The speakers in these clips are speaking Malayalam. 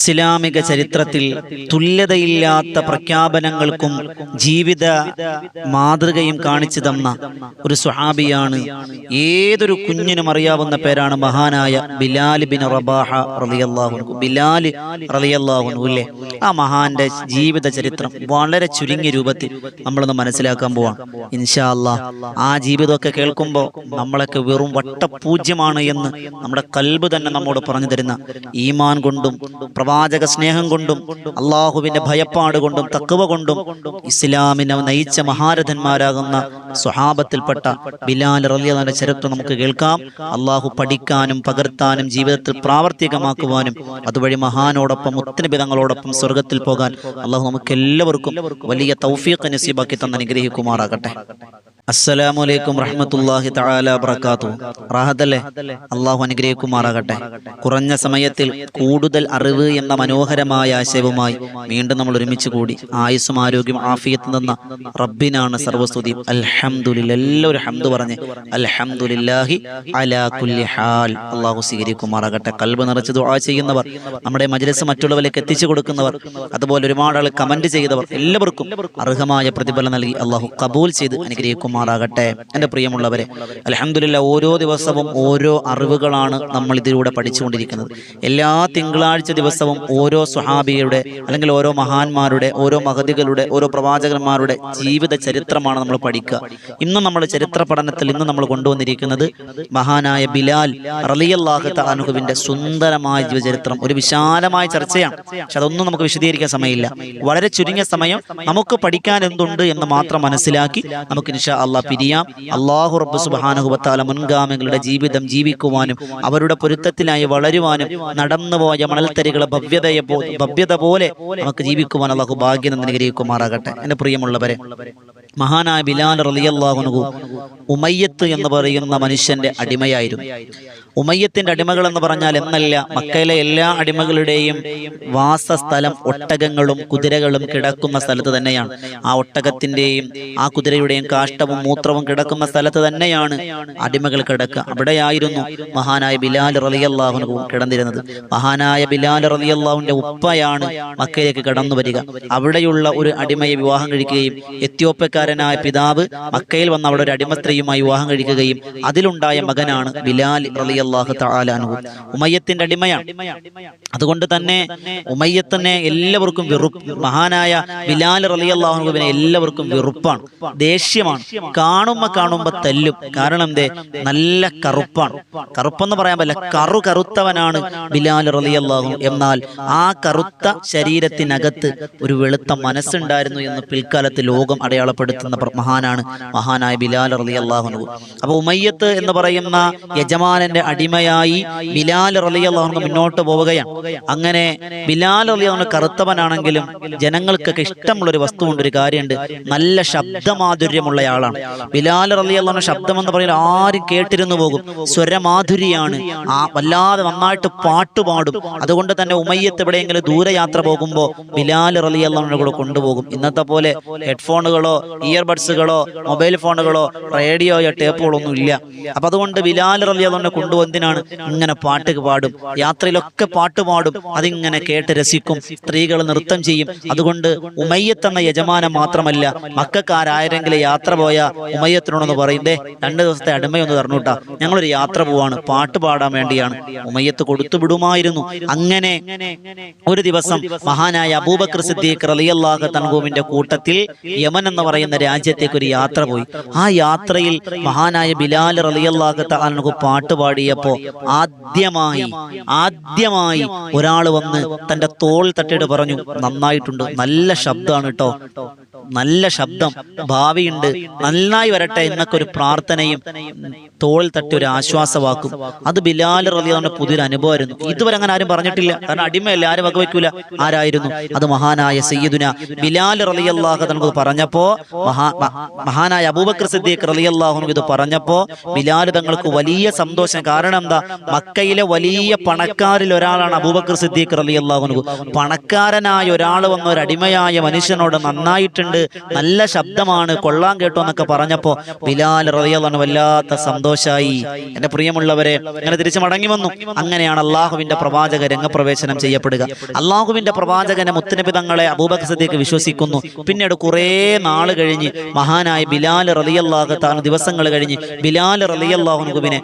ഇസ്ലാമിക ചരിത്രത്തിൽ തുല്യതയില്ലാത്ത പ്രഖ്യാപനങ്ങൾക്കും ജീവിത മാതൃകയും കാണിച്ചു തന്ന ഒരു സ്വഹാബിയാണ്. ഏതൊരു കുഞ്ഞിനും അറിയാവുന്ന പേരാണ് മഹാനായ ബിലാൽ ബിൻ റബാഹ റളിയല്ലാഹു ബിലാൽ റളിയല്ലാഹു അല്ലേ? ആ മഹാന്റെ ജീവിത ചരിത്രം വളരെ ചുരുങ്ങിയ രൂപത്തിൽ നമ്മളൊന്ന് മനസ്സിലാക്കാൻ പോവാം ഇൻഷാ ആ ജീവിതമൊക്കെ കേൾക്കുമ്പോൾ നമ്മളൊക്കെ വെറും വട്ടപൂജ്യമാണ് എന്ന് നമ്മുടെ കൽബ് തന്നെ നമ്മോട് പറഞ്ഞു തരുന്ന ഈമാൻ കൊണ്ടും പ്രവാചക സ്നേഹം കൊണ്ടും അള്ളാഹുവിന്റെ ഭയപ്പാട് കൊണ്ടും തക്കവ കൊണ്ടും ഇസ്ലാമിനെ നയിച്ച മഹാരഥന്മാരാകുന്ന സ്വഹാബത്തിൽപ്പെട്ട ബിലാൽ റലിയുടെ ചരിത്രം നമുക്ക് കേൾക്കാം. അള്ളാഹു പഠിക്കാനും പകർത്താനും ജീവിതത്തിൽ പ്രാവർത്തികമാക്കുവാനും അതുവഴി മഹാനോടൊപ്പം മുത്തനബിതങ്ങളോടൊപ്പം സ്വർഗത്തിൽ പോകാൻ അള്ളാഹു നമുക്ക് എല്ലാവർക്കും വലിയ തൗഫീഖ് നസീബാക്കി തന്ന അനുഗ്രഹിക്കുമാറാകട്ടെ. അസ്സലാമു അലൈക്കും റഹ്മത്തുള്ളാഹി തആല വബറകാതു റാഹത്തല്ലേ? അള്ളാഹു അനുഗ്രഹിക്കുമാറാകട്ടെ. കുറഞ്ഞ സമയത്തിൽ കൂടുതൽ അറിവ് എന്ന മനോഹരമായ ആശയവുമായി വീണ്ടും നമ്മൾ ഒരുമിച്ച് കൂടി ആയുസ്സും ആരോഗ്യം ആഫിയത്ത് നിന്ന റബ്ബിനാണ് സർവസ്തുതി. അൽഹംദുലില്ലാ എല്ലാവരും ഹംദ് പറഞ്ഞ് അൽഹംദുലില്ലാഹി അലാ കുല്ലി ഹാൽ. അള്ളാഹു സ്വീകരിക്കുമാറാകട്ടെ. കൽബ് നിറച്ച് ദുആ ചെയ്യുന്നവർ നമ്മുടെ മജ്ലിസ് മറ്റുള്ളവരിലേക്ക് എത്തിച്ചു കൊടുക്കുന്നവർ അതുപോലെ ഒരുപാട് ആൾ കമന്റ് ചെയ്തവർ എല്ലാവർക്കും അർഹമായ പ്രതിഫലം നൽകി അള്ളാഹു കബൂൽ ചെയ്ത് അനുഗ്രഹിക്കുമാറാകട്ടെ എന്റെ പ്രിയമുള്ളവരെ അലഹമില്ല ഓരോ ദിവസവും ഓരോ അറിവുകളാണ് നമ്മൾ ഇതിലൂടെ പഠിച്ചുകൊണ്ടിരിക്കുന്നത്. എല്ലാ തിങ്കളാഴ്ച ദിവസവും ഓരോ സ്വഹാബിയുടെ അല്ലെങ്കിൽ ഓരോ മഹാന്മാരുടെ ഓരോ മഹതികളുടെ ഓരോ പ്രവാചകന്മാരുടെ ജീവിത ചരിത്രമാണ് നമ്മൾ പഠിക്കുക. ഇന്ന് നമ്മൾ ചരിത്ര പഠനത്തിൽ ഇന്ന് നമ്മൾ കൊണ്ടുവന്നിരിക്കുന്നത് മഹാനായ ബിലാൽ റലിയല്ലാഹത്ത് അനുഹുവിന്റെ സുന്ദരമായ ജീവചരിത്രം. ഒരു വിശാലമായ ചർച്ചയാണ്. പക്ഷെ അതൊന്നും നമുക്ക് വിശദീകരിക്കാൻ സമയമില്ല. വളരെ ചുരുങ്ങിയ സമയം നമുക്ക് പഠിക്കാൻ എന്തുണ്ട് എന്ന് മാത്രം മനസ്സിലാക്കി നമുക്ക് ഇൻഷാ അള്ളാഹ് പിരിയാം. അള്ളാഹു റബ്ബ് സുബാനുഹുബത്താല മുൻഗാമികളുടെ ജീവിതം ജീവിക്കുവാനും അവരുടെ പൊരുത്തത്തിനായി വളരുവാനും നടന്നുപോയ മണൽത്തരികളെ ഭവ്യതയെ ഭവ്യത പോലെ നമുക്ക് ജീവിക്കുവാൻ അള്ളാഹു ഭാഗ്യം അനുഗ്രഹിക്കുമാറാകട്ടെ. എന്റെ പ്രിയമുള്ളവരെ. മഹാനായ ബിലാൽ റളിയല്ലാഹുനുഹു ഉമയ്യത്ത് എന്ന് പറയുന്ന മനുഷ്യന്റെ അടിമയായിരുന്നു. ഉമയ്യത്തിന്റെ അടിമകൾ എന്ന് പറഞ്ഞാൽ എന്നല്ല മക്കയിലെ എല്ലാ അടിമകളുടെയും വാസസ്ഥലം ഒട്ടകങ്ങളും കുതിരകളും കിടക്കുന്ന സ്ഥലത്ത് തന്നെയാണ്. ആ ഒട്ടകത്തിന്റെയും ആ കുതിരയുടെയും കാഷ്ടവും മൂത്രവും കിടക്കുന്ന സ്ഥലത്ത് തന്നെയാണ് അടിമകൾ കിടക്കുക. അവിടെയായിരുന്നു മഹാനായ ബിലാൽ റളിയല്ലാഹുനു കിടന്നിരുന്നത്. മഹാനായ ബിലാൽ റളിയല്ലാഹുവിന്റെ ഉപ്പയാണ് മക്കയിലേക്ക് കടന്നു വരിക അവിടെയുള്ള ഒരു അടിമയെ വിവാഹം കഴിക്കുകയും എത്യോപ്യക്കാരനായ പിതാവ് മക്കയിൽ വന്ന അവിടെ ഒരു അടിമ സ്ത്രീയുമായി വിവാഹം കഴിക്കുകയും അതിലുണ്ടായ മകനാണ് ബിലാൽ റളിയല്ലാഹു താലാനു ഉമയ്യത്തിന്റെ അടിമയാണ്. അതുകൊണ്ട് തന്നെ ഉമയ്യത്തിനെ എല്ലാവർക്കും വെറുപ്പ് മഹാനായ ബിലാൽ റളിയല്ലാഹുവിനെ എല്ലാവർക്കും വെറുപ്പാണ് ദേഷ്യമാണ്. കാണുമ്പോ കാണുമ്പോ തല്ലും. കാരണം എന്തേ? നല്ല കറുപ്പാണ്. കറുപ്പെന്ന് പറയാൻ പറ്റില്ല കറു കറുത്തവനാണ് ബിലാൽ റളിയല്ലാഹു എന്നാൽ ആ കറുത്ത ശരീരത്തിനകത്ത് ഒരു വെളുത്ത മനസ്സുണ്ടായിരുന്നു എന്ന് പിൽക്കാലത്ത് ലോകം അടയാളപ്പെടുത്തുന്ന പ്ര- മഹാനാണ് മഹാനായ ബിലാൽ റലി റളിയല്ലാഹു അപ്പൊ ഉമയ്യത്ത് എന്ന് പറയുന്ന യജമാനന്റെ അടിമയായി ബിലാൽ റലി റളിയല്ലാഹു മുന്നോട്ട് പോവുകയാണ്. അങ്ങനെ ബിലാൽ റളിയല്ലാഹു കറുത്തവനാണെങ്കിലും ജനങ്ങൾക്കൊക്കെ ഇഷ്ടമുള്ള ഒരു വസ്തുവുണ്ട് ഒരു കാര്യമുണ്ട്. നല്ല ശബ്ദമാധുര്യമുള്ള ആളാണ്. ബിലാൽ റലി റളിയല്ലാഹു ശബ്ദം എന്ന് പറയുന്നത് ആരും കേട്ടിരുന്നു പോകും. സ്വരമാധുരിയാണ്. ആ വല്ലാതെ നന്നായിട്ട് പാട്ടുപാടും. അതുകൊണ്ട് തന്നെ ഉമയ്യത്ത് എവിടെയെങ്കിലും ദൂരയാത്ര പോകുമ്പോൾ ബിലാൽ റളിയല്ലാഹുവിനെ കൂടെ കൊണ്ടുപോകും. ഇന്നത്തെ പോലെ ഹെഡ്ഫോണുകളോ ഇയർബഡ്സുകളോ മൊബൈൽ ഫോണുകളോ റേഡിയോയോ ടേപ്പുകളോ ഒന്നും ഇല്ല. അപ്പൊ അതുകൊണ്ട് ബിലാൽ റളിയല്ലാഹുവിനെ കൊണ്ടുവന്തിനാണ് ഇങ്ങനെ പാട്ട് പാടും. യാത്രയിലൊക്കെ പാട്ട് പാടും. അതിങ്ങനെ കേട്ട് രസിക്കും. സ്ത്രീകൾ നൃത്തം ചെയ്യും. അതുകൊണ്ട് ഉമയ്യത്ത് എന്ന യജമാനം മാത്രമല്ല മക്കാരാരെങ്കിലും യാത്ര പോയ ഉമയ്യത്തിനോടൊന്ന് പറയുന്നേ രണ്ട് ദിവസത്തെ അടിമയൊന്ന് തരണൂട്ടാ. ഞങ്ങളൊരു യാത്ര പോവാണ്. പാട്ട് പാടാൻ വേണ്ടിയാണ്. ഉമയ്യത്ത് കൊടുത്തു വിടുമായിരുന്നു. അങ്ങനെ ഒരു ദിവസം മഹാനായ അബൂബക്കർ സിദ്ദീഖ് റളിയല്ലാഹു തൻഹുവിന്റെ കൂട്ടത്തിൽ യമൻ എന്ന് പറയുന്ന രാജ്യത്തേക്ക് ഒരു യാത്ര പോയി. ആ യാത്രയിൽ മഹാനായ ബിലാൽ റളിയല്ലാഹു തആലഹു പാട്ട് പാടിയപ്പോ ആദ്യമായി ആദ്യമായി ഒരാൾ വന്ന് തന്റെ തോൾ തട്ടിയിട്ട് പറഞ്ഞു നന്നായിട്ടുണ്ട് നല്ല ശബ്ദമാണ് കേട്ടോ നല്ല ശബ്ദം ഭാവിയുണ്ട് നന്നായി വരട്ടെ എന്നൊക്കെ ഒരു പ്രാർത്ഥനയും തോൾ തട്ടി ഒരു ആശ്വാസവാക്കും. അത് ബിലാൽ റളിയല്ലാഹുവിന്റെ പുതിയൊരു അനുഭവമായിരുന്നു. ഇതുവരെ അങ്ങനെ ആരും പറഞ്ഞിട്ടില്ല. കാരണം അടിമയല്ല ആരും വകവയ്ക്കൂല. ആരായിരുന്നു? അത് മഹാനായ സയ്യിദുന ബിലാൽ റളിയല്ലാഹു തനക്ക് പറഞ്ഞപ്പോ മഹാനായ അബൂബക്കർ സിദ്ദീഖ് റളിയല്ലാഹു ഇത് പറഞ്ഞപ്പോ ബിലാൽ തങ്ങൾക്ക് വലിയ സന്തോഷം. കാരണം എന്താ? മക്കയിലെ വലിയ പണക്കാരിൽ ഒരാളാണ് അബൂബക്കർ സിദ്ദീഖ് റളിയല്ലാഹു പണക്കാരനായ ഒരാൾ വന്ന ഒരു അടിമയായ മനുഷ്യനോട് നന്നായിട്ടുണ്ട്. നല്ല ശബ്ദമാണ്. കൊള്ളാൻ കേട്ടോ എന്നൊക്കെ പറഞ്ഞപ്പോ ബിലാൽ റളിയല്ലാഹു വല്ലാത്ത സന്തോഷായി. എന്റെ പ്രിയമുള്ളവരെ അങ്ങനെ തിരിച്ചു മടങ്ങി വന്നു. അങ്ങനെയാണ് അള്ളാഹുവിന്റെ പ്രവാചക രംഗപ്രവേശനം ചെയ്യപ്പെടുക. അള്ളാഹുവിന്റെ പ്രവാചകനെ മുത്തനബി തങ്ങളെ അബൂബക്കർ സിദ്ദീഖ് വിശ്വസിക്കുന്നു. പിന്നീട് കുറേ നാളുകൾ കഴിഞ്ഞ് മഹാനായ ബിലാൽ റളിയല്ലാഹു താൻ ദിവസങ്ങൾ കഴിഞ്ഞ് ബിലാൽ റലിയല്ലാഹുനുബിനെ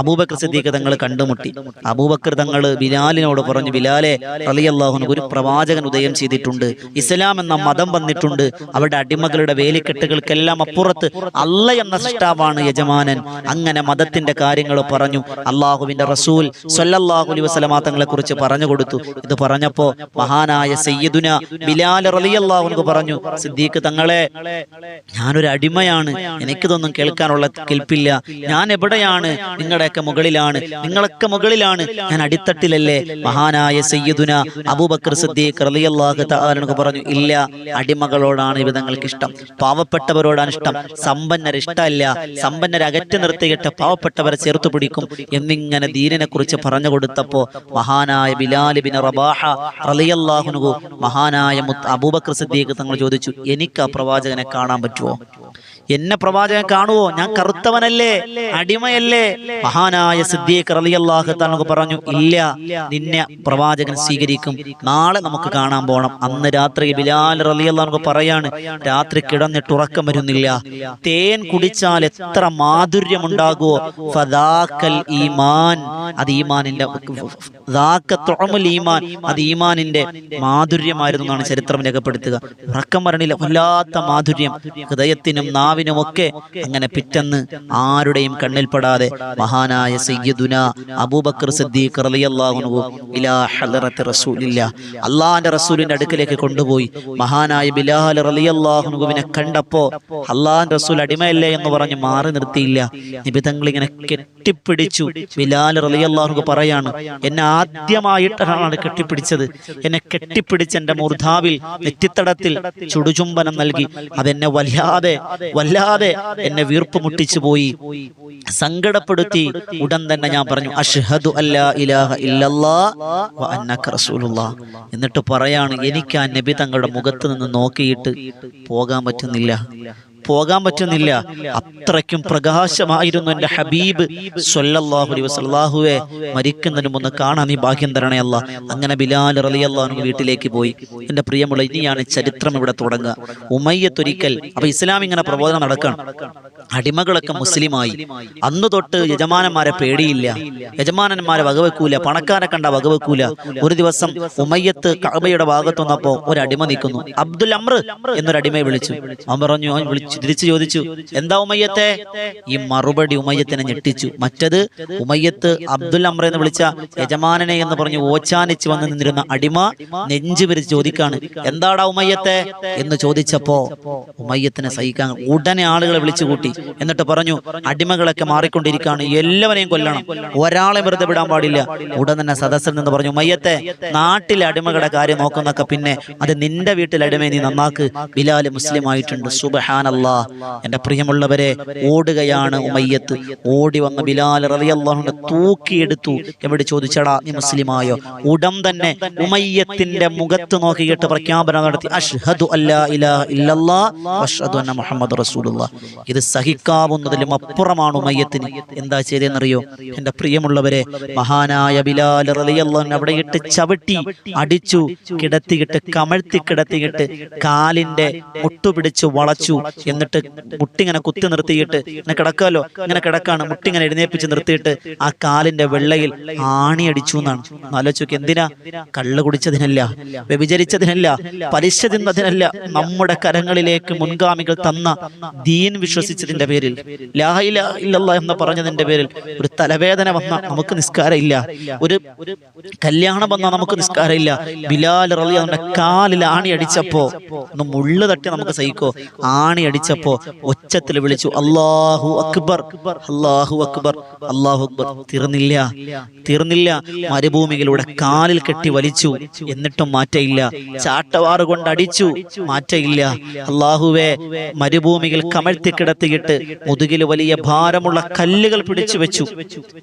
അബൂബക്കർ സിദ്ദീഖ് തങ്ങൾ കണ്ടുമുട്ടി. അബൂബക്കർ തങ്ങൾ ബിലാലിനോട് പറഞ്ഞു ബിലാലെ റളിയല്ലാഹുനു ഒരു പ്രവാചകൻ ഉദയം ചെയ്തിട്ടുണ്ട്. ഇസ്ലാം എന്ന മതം വന്നിട്ടുണ്ട്. അവരുടെ അടിമകളുടെ വേലിക്കെട്ടുകൾക്കെല്ലാം അപ്പുറത്ത് അല്ല എന്ന സൃഷ്ടാവാണ് യജമാനൻ. അങ്ങനെ മതത്തിന്റെ കാര്യങ്ങൾ പറഞ്ഞു. അള്ളാഹുവിന്റെ റസൂൽ സല്ലല്ലാഹു അലൈഹി വസല്ലമ തങ്ങളെ കുറിച്ച് പറഞ്ഞു കൊടുത്തു. ഇത് പറഞ്ഞപ്പോ മഹാനായ സയ്യിദുന ബിലാൽ റളിയല്ലാഹു പറഞ്ഞു സിദ്ദീഖ് തങ്ങളെ ഞാനൊരു അടിമയാണ്. എനിക്കിതൊന്നും കേൾക്കാനുള്ള കേൾപ്പില്ല ഞാൻ എവിടെയാണ്? നിങ്ങളുടെയൊക്കെ മുകളിലാണ്. നിങ്ങളൊക്കെ മുകളിലാണ്. ഞാൻ അടിത്തട്ടിലല്ലേ? മഹാനായ സയ്യിദുന അബൂബക്കർ സിദ്ദീഖ് റളിയല്ലാഹു തആലനക്ക് പറഞ്ഞു ഇല്ല അടിമകളോടാണ് വിധങ്ങൾക്ക് ഇഷ്ടം. പാവപ്പെട്ടവരോടാണ് ഇഷ്ടം. സമ്പന്നരെ ഇഷ്ടമല്ല സമ്പന്നരെ അകറ്റി നിർത്തിയിട്ട് പാവപ്പെട്ടവരെ ചേർത്ത് പിടിക്കും എന്നിങ്ങനെ ദീനിനെ കുറിച്ച് പറഞ്ഞു കൊടുത്തപ്പോ മഹാനായ ബിലാൽ ബിൻ റബാഹ റളിയല്ലാഹുനുഹു മഹാനായ മുത്ത് അബൂബക്കർ സിദ്ദീഖ് തങ്ങൾ ചോദിച്ചു എനിക്ക് ആ പ്രവാചകനെ കാണാൻ പറ്റുമോ എന്നെ പ്രവാചകൻ കാണുവോ? ഞാൻ കറുത്തവനല്ലേ? അടിമയല്ലേ? മഹാനായ സിദ്ദീഖ് റളിയല്ലാഹു തആല പറഞ്ഞു ഇല്ല നിന്നെ പ്രവാചകൻ സ്വീകരിക്കും. നാളെ നമുക്ക് കാണാൻ പോണം. അന്ന് രാത്രി ബിലാൽ റളിയല്ലാഹു പറയാണ് രാത്രി കിടന്നിട്ട് ഉറക്കം വരുന്നില്ല. തേൻ കുടിച്ചാൽ എത്ര മാധുര്യമുണ്ടാകുമോ ഫദാക്കൽ ഈമാൻ. അത് ഈമാനിന്റെ ഈമാൻ. അത് ഈമാനിന്റെ മാധുര്യമായിരുന്നു എന്നാണ് ചരിത്രം രേഖപ്പെടുത്തുക. ഉറക്കം വരണില്ല വല്ലാത്ത മാധുര്യം. ഹൃദയത്തിനും നാവിനും ഒക്കെ അങ്ങനെ പിറ്റന്ന് ആരുടെയും കണ്ണിൽപ്പെടാതെ മഹാനായ സയ്യദുന അബൂബക്കർ സിദ്ദീഖ് അള്ളാഹിന്റെ റസൂലിന്റെ അടുക്കിലേക്ക് കൊണ്ടുപോയി. മഹാനായ ബിലാൽ റളിയല്ലാഹു അൻഹുവിനെ കണ്ടപ്പോ അള്ളാഹിന്റെ റസൂൽ അടിമയല്ലേ എന്ന് പറഞ്ഞ് മാറി നിർത്തിയില്ല. നിബിതങ്ങൾ ഇങ്ങനെ കെട്ടിപ്പിടിച്ചു. ബിലാൽ റളിയല്ലാഹു അൻഹു പറയാണ് എന്നെ ആദ്യമായിട്ടാണ് കെട്ടിപ്പിടിച്ചത്. എന്നെ കെട്ടിപ്പിടിച്ച് എന്റെ മൂർധാവിൽ നെറ്റിത്തടത്തിൽ ചുടുചുംബനം നൽകി. അതെന്നെ വല്ലാതെ വല്ലാതെ എന്നെ വീർപ്പ് മുട്ടിച്ചു പോയി. സങ്കടപ്പെടുത്തി ഉടൻ തന്നെ ഞാൻ പറഞ്ഞു അഷ്ഹദു അല്ലാ ഇലാഹ വ അന്നക റസൂലുള്ളാ. എന്നിട്ട് പറയാണ് എനിക്ക് ആ നബി തങ്ങളുടെ മുഖത്ത് നിന്ന് നോക്കിയിട്ട് പോകാൻ പറ്റുന്നില്ല. പോകാൻ പറ്റുന്നില്ല. അത്രയ്ക്കും പ്രകാശമായിരുന്നു എന്റെ ഹബീബ് അലൈഹി വസല്ലാഹുവെ മരിക്കുന്നതിന് മുന്ന് കാണാൻ നീ ഭാഗ്യം തരണേ അല്ല. അങ്ങനെ ബിലാൽ റളിയല്ലാഹു വീട്ടിലേക്ക് പോയി. എന്റെ പ്രിയമുള്ള ഇനിയാണ് ചരിത്രം ഇവിടെ തുടങ്ങുക. ഉമയ്യത്തൊരിക്കൽ അപ്പൊ ഇസ്ലാം ഇങ്ങനെ പ്രബോധനം നടക്കണം അടിമകളൊക്കെ മുസ്ലിമായി. അന്ന് തൊട്ട് യജമാനന്മാരെ പേടിയില്ല. യജമാനന്മാരെ വകവെക്കൂല. പണക്കാരെ കണ്ട വകവെക്കൂല. ഒരു ദിവസം ഉമയ്യത്ത് കഅബയുടെ ഭാഗത്ത് വന്നപ്പോ ഒരു അടിമ നിൽക്കുന്നു. അബ്ദുൽ അമ്ര എന്നൊരു അടിമയെ വിളിച്ചു. അവൻ പറഞ്ഞു അവൻ വിളിച്ചു. തിരിച്ചു ചോദിച്ചു എന്താ ഉമയ്യത്തെ? ഈ മറുപടി ഉമയ്യത്തിനെ ഞെട്ടിച്ചു. മറ്റത് ഉമയ്യത്ത് അബ്ദുൽ അമ്ര എന്ന് വിളിച്ച യജമാനനെ എന്ന് പറഞ്ഞു ഓച്ചാനിച്ച് വന്ന് നിന്നിരുന്ന അടിമ നെഞ്ചു പിരിച്ച് ചോദിക്കാണ് എന്താടാ ഉമയ്യത്തെ? എന്ന് ചോദിച്ചപ്പോ ഉമയ്യത്തിനെ സഹിക്കാൻ ഉടനെ ആളുകളെ വിളിച്ചു കൂട്ടി. എന്നിട്ട് പറഞ്ഞു അടിമകളൊക്കെ മാറിക്കൊണ്ടിരിക്കുകയാണ് എല്ലാവരെയും കൊല്ലണം. ഒരാളെ വെറുതെ വിടാൻ പാടില്ല. ഉടൻ തന്നെ സദസ്സിൽ നിന്ന് പറഞ്ഞു മയ്യത്തെ നാട്ടിലെ അടിമകളുടെ കാര്യം നോക്കുന്നൊക്കെ പിന്നെ അത് നിന്റെ വീട്ടിലെ അടിമയെ നീ നന്നാക്ക്. ബിലാൽ മുസ്ലിം ആയിട്ടുണ്ട്. സുബഹാനല്ലാ. എന്റെ പ്രിയമുള്ളവരെ ഓടുകയാണ് ഉമയ്യത്ത്. ഓടി വന്ന ബിലാൽ റളിയല്ലാഹുവിനെ തൂക്കിയെടുത്തു. എവിടെ ചോദിച്ചടാ നീ മുസ്ലിമായോ? ഉടൻ തന്നെ ഉമയ്യത്തിന്റെ മുഖത്ത് നോക്കിയിട്ട് പ്രഖ്യാപനം നടത്തി. അഷ്ഹദു അല്ലാ ഇലാഹ ഇല്ലല്ലാ അഷ്ഹദു അന്ന മുഹമ്മദ് റസൂലുള്ള. ഇത് സഹിക്കാവുന്നതിലും അപ്പുറമാണ് ഉമയ്യത്തിന്. എന്താ ചെയ്തതെന്നറിയോ എന്റെ പ്രിയമുള്ളവരെ മഹാനായ ബിലാൽ റളിയല്ലാഹു അവിടെ ഇട്ട് ചവിട്ടി അടിച്ചു കിടത്തിയിട്ട് കമഴ്ത്തി കിടത്തിയിട്ട് കാലിന്റെ മുട്ടുപിടിച്ച് വളച്ചു. എന്നിട്ട് മുട്ടിങ്ങനെ കുത്തി നിർത്തിയിട്ട് ഇങ്ങനെ കിടക്കാലോ? ഇങ്ങനെ കിടക്കാണ്. മുട്ടിങ്ങനെ എഴുന്നേപ്പിച്ച് നിർത്തിയിട്ട് ആ കാലിന്റെ വെള്ളയിൽ ആണി അടിച്ചു എന്നാണ് ആലോചിച്ചു എന്തിനാ? കള്ളു കുടിച്ചതിനല്ല വ്യഭിചരിച്ചതിനല്ല പലിശ തിന്നതിനല്ല നമ്മുടെ കരങ്ങളിലേക്ക് മുൻഗാമികൾ തന്ന ദീൻ വിശ്വസിച്ചതിന്റെ പേരിൽ. ലാഹ ഇല്ലല്ല എന്ന് പറഞ്ഞതിന്റെ പേരിൽ ഒരു തലവേദന വന്ന നമുക്ക് നിസ്കാരമില്ല. ഒരു കല്യാണം വന്ന നമുക്ക് നിസ്കാരമില്ല. ബിലാൽ റളിയല്ലാഹുവിന്റെ കാലിൽ ആണി അടിച്ചപ്പോ ഒന്ന് മുള്ളു തട്ടി നമുക്ക് സഹിക്കോ ആണി അടിച്ച അടിച്ചപ്പോ ഒച്ചത്തിൽ വിളിച്ചു അള്ളാഹു അക്ബർ അള്ളാഹു അക്ബർ അള്ളാഹു അക്ബർ തീർന്നില്ല തീർന്നില്ല മരുഭൂമിയിലൂടെ കാലിൽ കെട്ടി വലിച്ചു എന്നിട്ടും മാറ്റയില്ല ചാട്ടവാറ് കൊണ്ട് അടിച്ചു മാറ്റയില്ല അള്ളാഹുവെ മരുഭൂമിയിൽ കമഴ്ത്തി കിടത്തിയിട്ട് മുതുകിൽ വലിയ ഭാരമുള്ള കല്ലുകൾ പിടിച്ചു വെച്ചു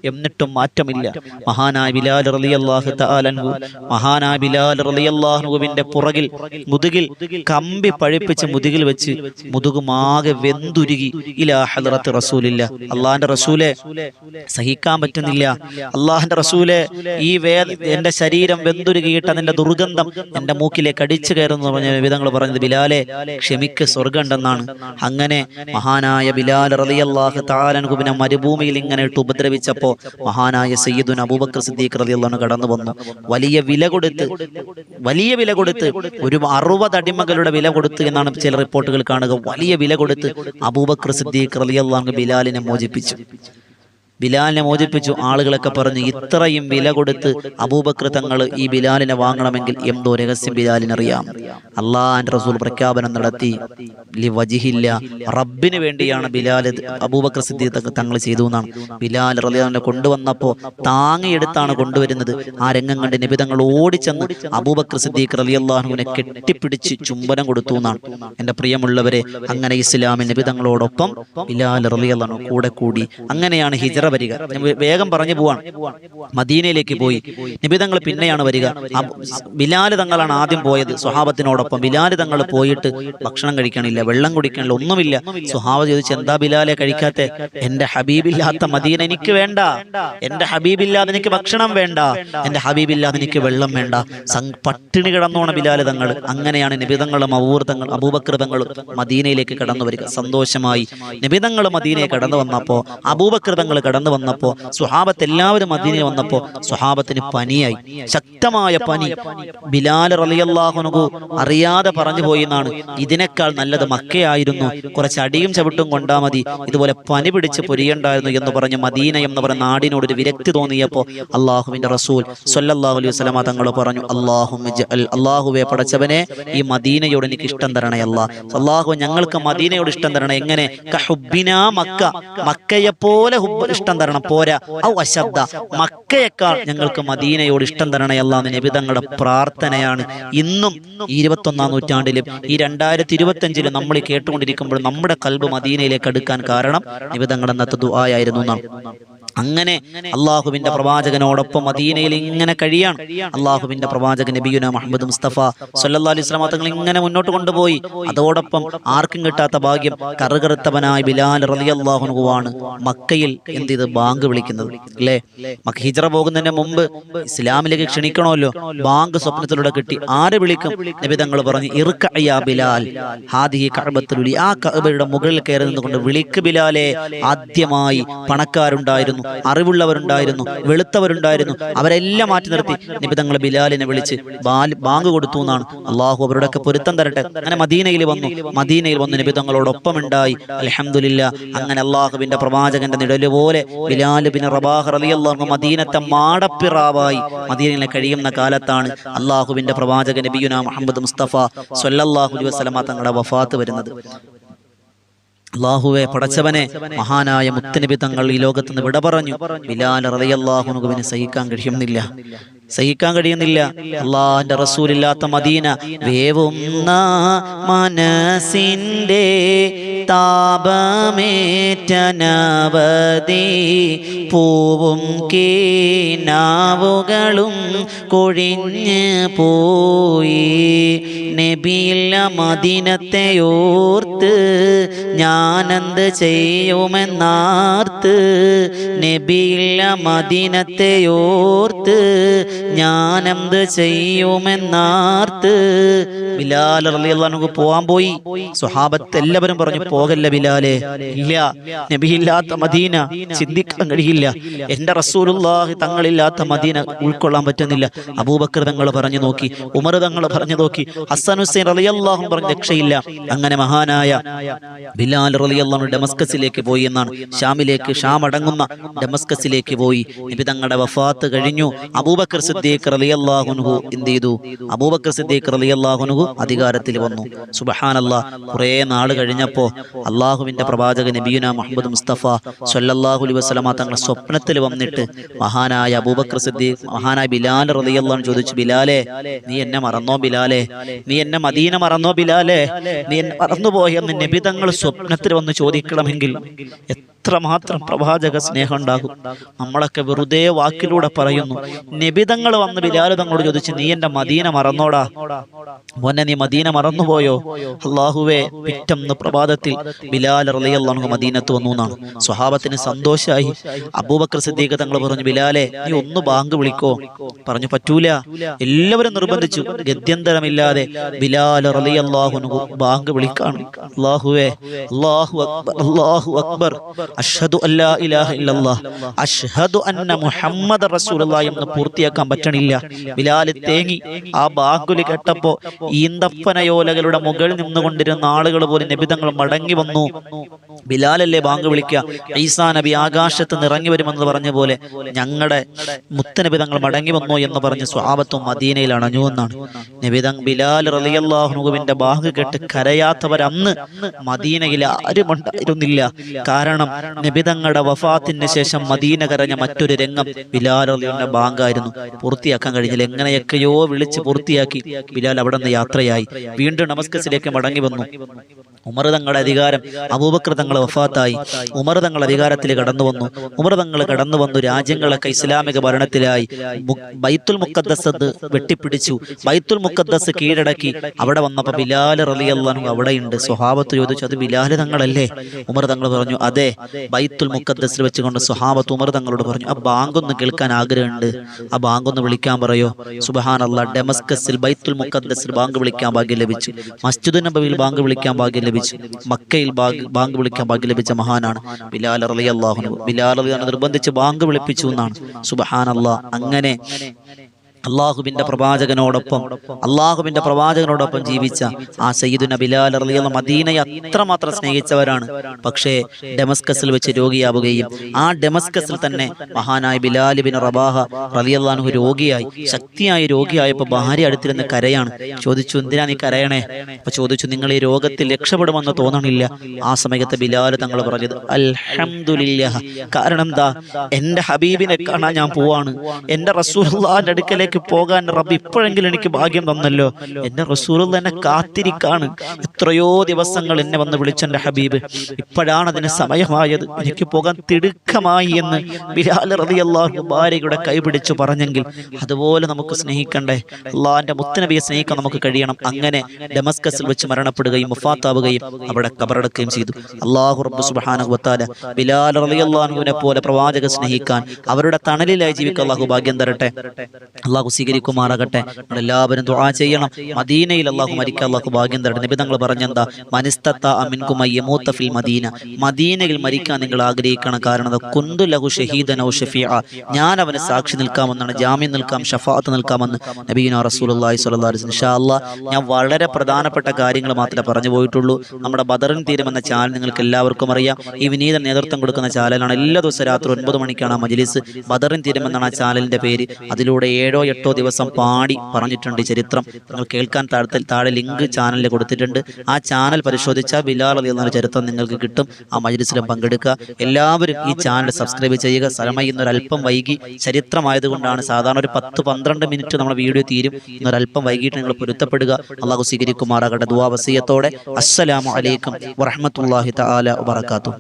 എന്നിട്ടും മാറ്റമില്ല മഹാനായ ബിലാൽ റളിയല്ലാഹു തആലൻഹു മഹാനായ ബിലാൽ റളിയല്ലാഹുവിന്റെ പുറകിൽ മുതുകിൽ കമ്പി പഴിപ്പിച്ച് മുതുകിൽ വെച്ച് മുതുകുമാകെ വെന്തുരുകി. ഇലാ ഹദ്റത്ത് റസൂലില്ല. അള്ളാഹിന്റെ റസൂലെ സഹിക്കാൻ പറ്റുന്നില്ല. അള്ളാഹിന്റെ റസൂലെ ഈ വേദ എന്റെ ശരീരം വെന്തുരുകിയിട്ട് അതിന്റെ ദുർഗന്ധം എന്റെ മൂക്കിലേക്ക് അടിച്ചു കയറുന്നു പറഞ്ഞ വിധങ്ങൾ പറഞ്ഞത് ബിലാലെ ക്ഷമിക്ക് സ്വർഗമുണ്ടെന്നാണ്. അങ്ങനെ മഹാനായ ബിലാൽ റളിയല്ലാഹു താലൻഹുബിനെ മരുഭൂമിയിൽ ഇങ്ങനെ ഇട്ട് ഉപദ്രവിച്ചപ്പോ മഹാനായ സയ്യിദുൻ അബൂബക്കർ സിദ്ദീഖ് റളിയല്ലാഹു കടന്നു വന്നു. വലിയ വില കൊടുത്ത് വലിയ വില കൊടുത്ത് ഒരു അറുപത് അടിമകളുടെ വില കൊടുത്ത് എന്നാണ് ചില റിപ്പോർട്ടുകൾ കാണുക. വലിയ വില കൊടുത്ത് അബൂബക്കർ സിദ്ദീഖ് റളിയല്ലാഹു ബിലാലിനെ മോചിപ്പിച്ചു. ബിലാലിനെ മോചിപ്പിച്ചു. ആളുകളൊക്കെ പറഞ്ഞു ഇത്രയും വില കൊടുത്ത് അബൂബക്ര തങ്ങൾ ഈ ബിലാലിനെ വാങ്ങണമെങ്കിൽ എന്തോ രഹസ്യം ബിലാലിനറിയാം അള്ളാഹാന്റെ റസൂൽ പ്രഖ്യാപനം നടത്തി. വജിഹില്ല റബ്ബിന് വേണ്ടിയാണ് ബിലാൽ അബൂബക്ര സിദ്ധി തങ്ങൾ ചെയ്തു എന്നാണ്. ബിലാൽ റലിയാനെ കൊണ്ടുവന്നപ്പോൾ താങ്ങിയെടുത്താണ് കൊണ്ടുവരുന്നത്. ആ രംഗം കണ്ട് നിബിതങ്ങൾ ഓടിച്ചെന്ന് അബൂബക്കർ സിദ്ദീഖ് റലിയല്ലാഹുവിനെ കെട്ടിപ്പിടിച്ച് ചുംബനം കൊടുത്തു എന്നാണ്. എന്റെ പ്രിയമുള്ളവരെ അങ്ങനെ ഇസ്ലാമിൻ നിബിതങ്ങളോടൊപ്പം ബിലാൽ റലിയല്ലാഹു കൂടെ കൂടി അങ്ങനെയാണ് ഹിജറ വരിക. വേഗം പറഞ്ഞു പോവാണ്. മദീനയിലേക്ക് പോയി. നിബിതങ്ങൾ പിന്നെയാണ് വരിക. ബിലാൽ തങ്ങളാണ് ആദ്യം പോയത് സ്വഹാബത്തിനോടൊപ്പം. ബിലാൽ തങ്ങൾ പോയിട്ട് ഭക്ഷണം കഴിക്കണില്ല വെള്ളം കുടിക്കണില്ല ഒന്നുമില്ല. സുഹാബ് ചോദിച്ചു എന്താ ബിലാലെ കഴിക്കാത്ത? എന്റെ ഹബീബില്ലാത്ത മദീന എനിക്ക് വേണ്ട. എന്റെ ഹബീബില്ലാതെ എനിക്ക് ഭക്ഷണം വേണ്ട. എന്റെ ഹബീബില്ലാതെ എനിക്ക് വെള്ളം വേണ്ട. പട്ടിണി കിടന്നോണ ബിലാൽ തങ്ങൾ. അങ്ങനെയാണ് നിബിതങ്ങളും അബൂർ തങ്ങൾ അബൂബക്കർ തങ്ങളും മദീനയിലേക്ക് കടന്നു വരിക. സന്തോഷമായി. നിബിതങ്ങൾ മദീനയെ കടന്നു വന്നപ്പോ അബൂബക്കർ തങ്ങൾ കടന്നു വന്നപ്പോ സുഹാബത്ത് എല്ലാവരും മദീനയിൽ വന്നപ്പോ സുഹാബത്തിന് പനിയായി. ശക്തമായ പനി. ബിലാൽ റലിയല്ലാഹുനകു അറിയാതെ പറഞ്ഞു പോയി എന്നാണ്. ഇതിനേക്കാൾ നല്ലത് മക്കയായിരുന്നു. കുറച്ച് അടിയും ചവിട്ടും കൊണ്ടാ മതി. ഇതുപോലെ പനി പിടിച്ച് പൊരിയണ്ടായിരുന്നു എന്ന് പറഞ്ഞ് മദീന എന്ന് പറഞ്ഞ നാടിനോട് ഒരു വിരക്തി തോന്നിയപ്പോ അള്ളാഹുവിന്റെ റസൂൽ സല്ലല്ലാഹു അലൈഹി വസ്ലമ തങ്ങൾ പറഞ്ഞു അള്ളാഹു അള്ളാഹുവെ പടച്ചവനെ ഈ മദീനയോട് എനിക്ക് ഇഷ്ടം തരണേ അല്ലാ. അള്ളാഹു ഞങ്ങൾക്ക് മദീനയോട് ഇഷ്ടം തരണേ. എങ്ങനെ? മക്ക. മക്കയെ പോലെ ഇഷ്ടം തരണം. പോരാ. ഔ അശബ്ദ. മക്കയേക്കാൾ ഞങ്ങൾക്ക് മദീനയോട് ഇഷ്ടം തരണേ അല്ലാന്ന് നബിതങ്ങളുടെ പ്രാർത്ഥനയാണ്. ഇന്നും ഈ ഇരുപത്തൊന്നാം നൂറ്റാണ്ടിലും ഈ രണ്ടായിരത്തി ഇരുപത്തി അഞ്ചിലും നമ്മൾ കേട്ടുകൊണ്ടിരിക്കുമ്പോൾ നമ്മുടെ കൽബ് മദീനയിലേക്ക് അടുക്കാൻ കാരണം നിബിതങ്ങളുടെ അന്നത്തെ ദുആയായിരുന്നു എന്നാണ് അങ്ങനെ അള്ളാഹുവിന്റെ പ്രവാചകനോടൊപ്പം മദീനയിൽ ഇങ്ങനെ കഴിയാണ്. അള്ളാഹുവിന്റെ പ്രവാചകൻ നബിയുന മുഹമ്മദ് മുസ്തഫ സല്ലല്ലാഹി അലൈഹി തങ്ങൾ ഇങ്ങനെ മുന്നോട്ട് കൊണ്ടുപോയി. അതോടൊപ്പം ആർക്കും കിട്ടാത്ത ഭാഗ്യം കറുകറുത്തവനായ ബിലാൽ റളിയല്ലാഹുനുവാണ് മക്കയിൽ എന്ത് ചെയ്ത് ബാങ്ക് വിളിക്കുന്നത് അല്ലേ? മക്ക ഹിജറ പോകുന്നതിന് മുമ്പ് ഇസ്ലാമിലേക്ക് ക്ഷണിക്കണമല്ലോ. ബാങ്ക് സ്വപ്നത്തിലൂടെ കിട്ടി. ആരെ വിളിക്കും? നബി തങ്ങൾ പറഞ്ഞു ഇറുക്കയ്യാ ബിലാൽ. ഹാദിഹി കഅബത്തുൽ ആ കഅബയുടെ മുകളിൽ കയറി നിന്നുകൊണ്ട് വിളിക്ക് ബിലാലെ. ആദ്യമായി പണക്കാരുണ്ടായിരുന്നു. അറിവുള്ളവരുണ്ടായിരുന്നു. വെളുത്തവരുണ്ടായിരുന്നു. അവരെല്ലാം മാറ്റി നിർത്തി. നിബിതങ്ങൾ ബിലാലിനെ വിളിച്ച് ബാങ്ക് കൊടുത്തു എന്നാണ്. അള്ളാഹു അവരുടെയൊക്കെ പൊരുത്തം തരട്ടെ. അങ്ങനെ മദീനയിൽ വന്നു. മദീനയിൽ വന്ന് നിബിതങ്ങളോടൊപ്പം ഉണ്ടായി അലഹമില്ല അങ്ങനെ അള്ളാഹുവിന്റെ പ്രവാചകന്റെ നിഴൽ പോലെ ബിലാൽ ബിൻ റബാഹ് റളിയല്ലാഹു മദീനത്തെ മാടപ്പിറാവായി. മദീനെ കഴിയുന്ന കാലത്താണ് അള്ളാഹുവിന്റെ പ്രവാചകൻ നബിയുന മുഹമ്മദ് മുസ്തഫ സൊല്ലാഹു അലൈഹി വസല്ലമ തങ്ങളുടെ വഫാത്ത് വരുന്നത്. അള്ളാഹുവെ പടച്ചവനെ മഹാനായ മുത്തനബി തങ്ങൾ ഈ ലോകത്ത് നിന്ന് വിട പറഞ്ഞു. ബിലാൽ റളിയല്ലാഹുനുവിന് സഹിക്കാൻ കഴിയുന്നില്ല. സഹിക്കാൻ കഴിയുന്നില്ല. അള്ളാഹിന്റെ റസൂലില്ലാത്ത മദീന വേവുന്ന മനസ്സിന്റെ താപമേറ്റനവതി പൂവും കീനാവുകളും കൊഴിഞ്ഞ് പോയി. നബിയില്ല മദീനത്തെ ഓർത്ത് ഞാനെന്ത് ചെയ്യുമെന്നാർത്ത്. നബിയില്ല മദീനത്തെ ഓർത്ത് ഞാനെന്ത് ചെയ്യുമെന്നാർത്ത്? ബിലാൽ റളിയല്ലാഹു പോവാൻ പോയി. സ്വഹാബത്ത് എല്ലാവരും പറഞ്ഞു പോകല്ല ബിലാലെ? ഇല്ല. നബിയില്ലാത്ത മദീന. ചിന്തിക്കാൻ കഴിയില്ല. എന്റെ റസൂലുള്ളാഹി തങ്ങളില്ലാത്ത മദീന ഉൾക്കൊള്ളാൻ പറ്റുന്നില്ല. അബൂബക്കർ തങ്ങൾ പറഞ്ഞു നോക്കി. ഉമർ തങ്ങൾ പറഞ്ഞു നോക്കി. ഹസൻ ഹുസൈൻ റളിയല്ലാഹു പറഞ്ഞു രക്ഷയില്ല. അങ്ങനെ മഹാനായ ബിലാൽ റളിയല്ലാഹു ഡമസ്കസിലേക്ക് പോയി എന്നാണ്. ഷാമിലേക്ക് ഷാം അടങ്ങുന്ന ഡമസ്കസിലേക്ക് പോയി. നബി തങ്ങളുടെ വഫാത്ത് കഴിഞ്ഞു. അബൂബക്കർ സിദ്ദീഖ് റളിയല്ലാഹുൻഹു എന്ത് ചെയ്തു? അബൂബക്കർ സിദ്ദീഖ് റളിയല്ലാഹുൻഹു അധികാരത്തിൽ വന്നു. സുബഹാനല്ല കുറേ നാൾ കഴിഞ്ഞപ്പോൾ അള്ളാഹുവിന്റെ പ്രവാചക നബീന മുഹമ്മദ് മുസ്തഫ സല്ലല്ലാഹു അലൈഹി വസല്ലമ തങ്ങളുടെ സ്വപ്നത്തിൽ വന്നിട്ട് മഹാനായ അബൂബക്കർ സിദ്ദീഖ് മഹാനായ ബിലാൽ റളിയല്ലാഹു ചോദിച്ചു ബിലാലെ നീ എന്നെ മറന്നോ ബിലാലെ? നീ എന്നെ മദീന മറന്നോ ബിലാലെ? നീ എന്നെ മറന്നുപോയെന്ന് നബി തങ്ങൾ സ്വപ്നത്തിൽ വന്ന് ചോദിക്കണമെങ്കിൽ എത്രമാത്രം പ്രവാചക സ്നേഹം ഉണ്ടാകും? നമ്മളൊക്കെ വെറുതെ വാക്കിലൂടെ പറയുന്നു. നബിതങ്ങൾ വന്ന് ബിലാൽ തങ്ങളോട് ചോദിച്ചു നീ എന്റെ മദീന മറന്നോടാ. മോനെ നീ മദീന മറന്നുപോയോ? അള്ളാഹുവേ പിറ്റം പ്രഭാതത്തിൽ ബിലാൽ റളിയല്ലാഹു മദീനത്ത് വന്നു എന്നാണ്. സ്വഹാബത്തിന് സന്തോഷമായി അബൂബക്കർ സിദ്ദീഖ് തങ്ങൾ പറഞ്ഞു ബിലാലെ നീ ഒന്ന് ബാങ്ക് വിളിക്കോ. പറഞ്ഞു പറ്റൂല. എല്ലാവരും നിർബന്ധിച്ചു. ഗത്യന്തരമില്ലാതെ ബിലാൽ റളിയല്ലാഹു ബാങ്ക് വിളിക്കാണ്. അള്ളാഹുവേ അള്ളാഹു അക്ബർ അള്ളാഹു അക്ബർ. അഷ്ഹദു അല്ലാ ഇലാഹ ഇല്ലല്ലാഹ്. അഷ്ഹദു അന്ന മുഹമ്മദ് റസൂലുള്ളാഹി എന്ന് പൂർത്തിയാക്കാൻ പറ്റണില്ല. ബിലാൽ തേങ്ങി ആ ബാങ്കുലി കേട്ടപ്പോ ഈന്തപ്പനയോലകളുടെ മുകളിൽ നിന്നുകൊണ്ടിരുന്ന ആളുകൾ പോലും നബിതങ്ങൾ മടങ്ങി വന്നു. ബിലാലല്ലേ ബാങ്ക് വിളിക്കുക ഈസാ നബി ആകാശത്ത് നിറങ്ങി വരുമെന്ന് പറഞ്ഞ പോലെ ഞങ്ങളുടെ മുത്തനബിതങ്ങൾ മടങ്ങി വന്നു എന്ന് പറഞ്ഞ് സ്വാപത്തും മദീനയിൽ അണഞ്ഞു എന്നാണ് നബിതങ് ബിലാൽ റലിയല്ലാഹുവിന്റെ ബാങ്ക് കെട്ട് കരയാത്തവരന്ന് മദീനയിൽ ആരും ഉണ്ടായിരുന്നില്ല. കാരണം നബിതങ്ങളുടെ വഫാത്തിന് ശേഷം മദീന കരഞ്ഞ മറ്റൊരു രംഗം ബിലാൽ റലിയുടെ ബാങ്കായിരുന്നു. പൂർത്തിയാക്കാൻ കഴിഞ്ഞില്ല. എങ്ങനെയൊക്കെയോ വിളിച്ച് പൂർത്തിയാക്കി. ബിലാൽ അവിടെ നിന്ന് യാത്രയായി. വീണ്ടും നമസ്കസിലേക്ക് മടങ്ങി വന്നു. ഉമർ തങ്ങളുടെ അധികാരം അബൂബക്കർ തങ്ങൾ വഫാത്തായി. ഉമർ തങ്ങൾ അധികാരത്തിൽ കടന്നു വന്നു. ഉമർ തങ്ങൾ കടന്നു വന്നു രാജ്യങ്ങളൊക്കെ ഇസ്ലാമിക ഭരണത്തിലായി. ബൈത്തുൽ മുക്കദ്ദസ് വെട്ടിപ്പിടിച്ചു. ബൈത്തുൽ മുക്കദ്ദസ് കീഴടക്കി. അവിടെ വന്നപ്പോൾ ബിലാൽ റളിയല്ലാഹു അവിടെയുണ്ട്. സ്വഹാബത്ത് ചോദിച്ചു അത് ബിലാൽ തങ്ങളല്ലേ? ഉമർ തങ്ങൾ പറഞ്ഞു അതെ. ബൈത്തുൽ മുക്കദ്ദസിൽ വെച്ചുകൊണ്ട് സ്വഹാബത്ത് ഉമർ തങ്ങളോട് പറഞ്ഞു ആ ബാങ്കൊന്ന് കേൾക്കാൻ ആഗ്രഹമുണ്ട്. ആ ബാങ്ക് ഒന്ന് വിളിക്കാൻ പറയോ. സുബഹാനല്ല ഡെമസ്കസിൽ ബൈത്തുൽ മുക്കദ്സിൽ ബാങ്ക് വിളിക്കാൻ ഭാഗ്യം ലഭിച്ചു. മസ്ജിദ് നബവിയിൽ ബാങ്ക് വിളിക്കാൻ ഭാഗ്യം ലഭിച്ചു. മക്കയിൽ ബാങ്ക് വിളിക്കാൻ ഭാഗ്യം ലഭിച്ച മഹാനാണ് ബിലാൽ അലി ബിലാൽ അലി നിർബന്ധിച്ച് ബാങ്ക് വിളിപ്പിച്ചു എന്നാണ്. സുബഹാനല്ല അങ്ങനെ അള്ളാഹുവിന്റെ പ്രവാചകനോടൊപ്പം അള്ളാഹുവിന്റെ പ്രവാചകനോടൊപ്പം ജീവിച്ച ആ സയ്യിദുന ബിലാൽ റളിയല്ലാഹു മദീനയെ അത്രമാത്രം സ്നേഹിച്ചവരാണ്. പക്ഷേ ഡെമസ്കസിൽ വെച്ച് രോഗിയാവുകയും ആ ഡെമസ്കസിൽ തന്നെ മഹാനായ ബിലാലിബിൻ ബിൻ റബാഹ റളിയല്ലാഹു രോഗിയായി ശക്തിയായി രോഗിയായപ്പോൾ ഭാര്യ അടുത്തിരുന്ന് കരയാണ്. ചോദിച്ചു എന്തിനാ നീ കരയണേ? അപ്പൊ ചോദിച്ചു നിങ്ങൾ ഈ രോഗത്തിൽ രക്ഷപ്പെടുമെന്ന് തോന്നണില്ല. ആ സമയത്ത് ബിലാൽ തങ്ങൾ പറഞ്ഞത് അൽഹംദുലില്ലാഹ്. കാരണം എന്താ? എന്റെ ഹബീബിനെ കാണാൻ ഞാൻ പോവാണ്. എന്റെ റസൂൽ അടുക്കലേക്ക് പോകാൻ റബ്ബ് ഇപ്പോഴെങ്കിലും എനിക്ക് ഭാഗ്യം തന്നല്ലോ. എന്റെ റസൂർ എന്നെ കാത്തിരിക്കാണ്. എത്രയോ ദിവസങ്ങൾ എന്നെ വന്ന് വിളിച്ചെന്റെ ഹബീബ്. ഇപ്പോഴാണ് അതിന് സമയമായത്. എനിക്ക് പോകാൻ തിടുക്കമായി എന്ന് ബിലാൽ റളിയല്ലാഹു ഭാര്യയുടെ കൈപിടിച്ചു പറഞ്ഞെങ്കിൽ അതുപോലെ നമുക്ക് സ്നേഹിക്കണ്ടേ? അള്ളാഹിന്റെ മുത്തനബിയെ സ്നേഹിക്കാൻ നമുക്ക് കഴിയണം. അങ്ങനെ ഡെമസ്കസിൽ വെച്ച് മരണപ്പെടുകയും മുഫാത്താവുകയും അവിടെ കബറടക്കുകയും ചെയ്തു. അള്ളാഹു റബ്ബു സുബ്ഹാനഹു വതആല ബിലാൽ റളിയല്ലാഹുവിനെ പോലെ പ്രവാചക സ്നേഹിക്കാൻ അവരുടെ തണലിലായി ജീവിക്കാൻ അള്ളാഹു ഭാഗ്യം തരട്ടെ. അള്ളാഹു സ്വീകരിക്കുമാറാകട്ടെ. നമ്മൾ എല്ലാവരും ദുആ ചെയ്യണം. മദീനയിൽ അള്ളാഹു മരിക്ക അള്ളാഹു ഭാഗ്യം തരട്ടെ. നബി തങ്ങൾ പറഞ്ഞെന്താ? മനിസ്തത്ത അമിൻകും യമൂത്ത ഫിൽ മദീന. മദീനയിൽ മരിക്കാൻ നിങ്ങൾ ആഗ്രഹിക്കണം. കാരണം കുന്തു ലഹു ഷഹീദൻ ഔ ഷഫീഅ. ഞാൻ അവന് സാക്ഷി നിൽക്കാമെന്നാണ്. ജാമ്യം നിൽക്കാം ഷഫാത്ത് നിൽക്കാമെന്ന് നബീന റസൂലുള്ളാഹി സ്വല്ലല്ലാഹു അലൈഹി വസല്ലം. ഇൻഷാ അല്ലാ ഞാൻ വളരെ പ്രധാനപ്പെട്ട കാര്യങ്ങൾ മാത്രമേ പറഞ്ഞു പോയിട്ടുള്ളൂ. നമ്മുടെ ബദറിൻ തീരം എന്ന ചാനൽ നിങ്ങൾക്ക് എല്ലാവർക്കും അറിയാം. ഈ വിനീത നേതൃത്വം കൊടുക്കുന്ന ചാനലാണ്. എല്ലാ ദിവസവും രാത്രി ഒൻപത് മണിക്കാണ് ആ മജ്ലിസ്. ബദറിൻ എന്നാണ് ആ ചാനലിന്റെ പേര്. അതിലൂടെ ഏഴോ എട്ടോ ദിവസം പാടി പറഞ്ഞിട്ടുണ്ട് ചരിത്രം. നിങ്ങൾ കേൾക്കാൻ താഴത്തിൽ താഴെ ലിങ്ക് ചാനലിൽ കൊടുത്തിട്ടുണ്ട്. ആ ചാനൽ പരിശോധിച്ചാൽ ബിലാൽ അലി എന്ന ചരിത്രം നിങ്ങൾക്ക് കിട്ടും. ആ മജ്ലിസിലും പങ്കെടുക്കുക. എല്ലാവരും ഈ ചാനൽ സബ്സ്ക്രൈബ് ചെയ്യുക. സ്ഥലമായി ഇന്നൊരു അല്പം വൈകി. ചരിത്രമായതുകൊണ്ടാണ് സാധാരണ ഒരു പത്ത് പന്ത്രണ്ട് മിനിറ്റ് നമ്മുടെ വീഡിയോ തീരും. ഇന്നൊരല്പം വൈകിട്ട് നിങ്ങൾ പൊരുത്തപ്പെടുക. അള്ളാഹു സ്വീകരിക്കുമാറാകട്ടെ. ദുവാ വസീയത്തോടെ. അസ്സലാമു അലൈക്കും താല തആല വബറകാതുഹു.